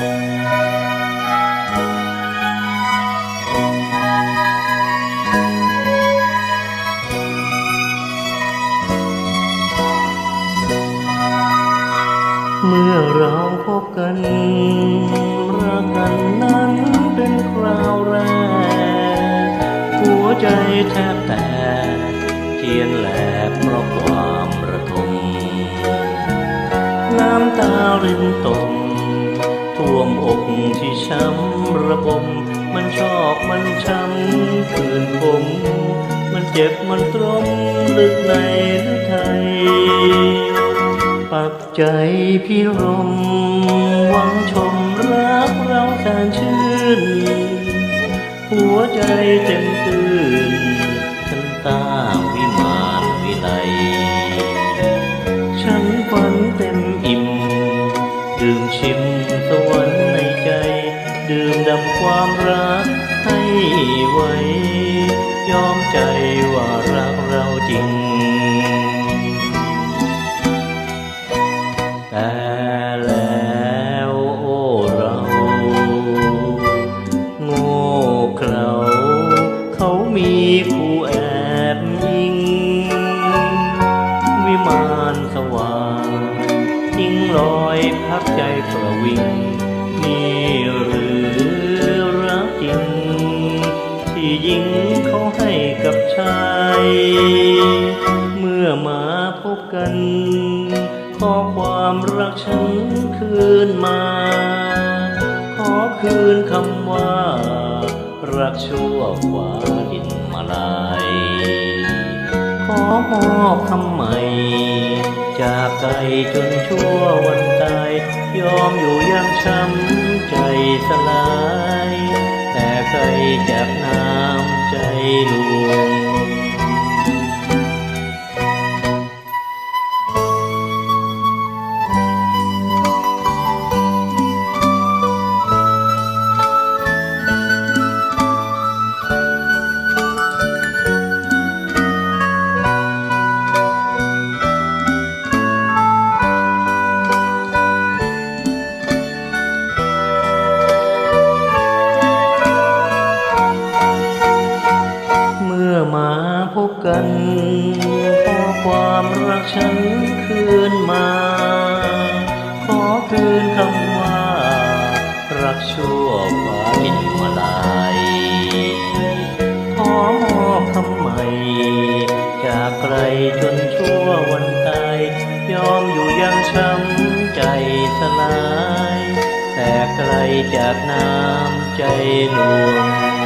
เมื่อเราพบกันรักกันนั้นเป็นคราวแรก หัวใจแทบแตกเจียนแหลกเพราะความระทมน้ำตารินตก ระบมมันชอกมันช้ำคืนผม มันเจ็บมันตรมลึกในหรือไทยปักใจพี่รมหวังชมรักเราแสนชื่น หัวใจเต็มตื่นฉันตาวิมานวิไลฉันฝันเต็มอิ่มดื่มชิมสวรรค์ ความรักให้ไว้ ยอมใจว่ารักเราจริง แต่แล้วโอ้เราโง่เขลาเขามีคู่แอบยิง วิมานสว่างยิงลอยพักใจประวิงนี่หรือ ที่ยิงเขาให้กับชาย เมื่อมาพบกัน ขอความรักฉันคืนมา ขอคืนคำว่า รักชั่วฟ้าดินมาลายขอมอบคำใหม่ จากไกลจนชั่ววันตาย ยอมอยู่อยังช้ำใจสลาย แต่ไกลจากน้ำ ใกันขอความรักฉันคืนมา ขอคืนคำว่า รักชั่วฟ้าดินมาลายขอมอบคำใหม่จากไกลจนชั่ววันตายยอมอยู่ยังช้ำใจสลาย แต่ไกลจากน้ำใจหลวง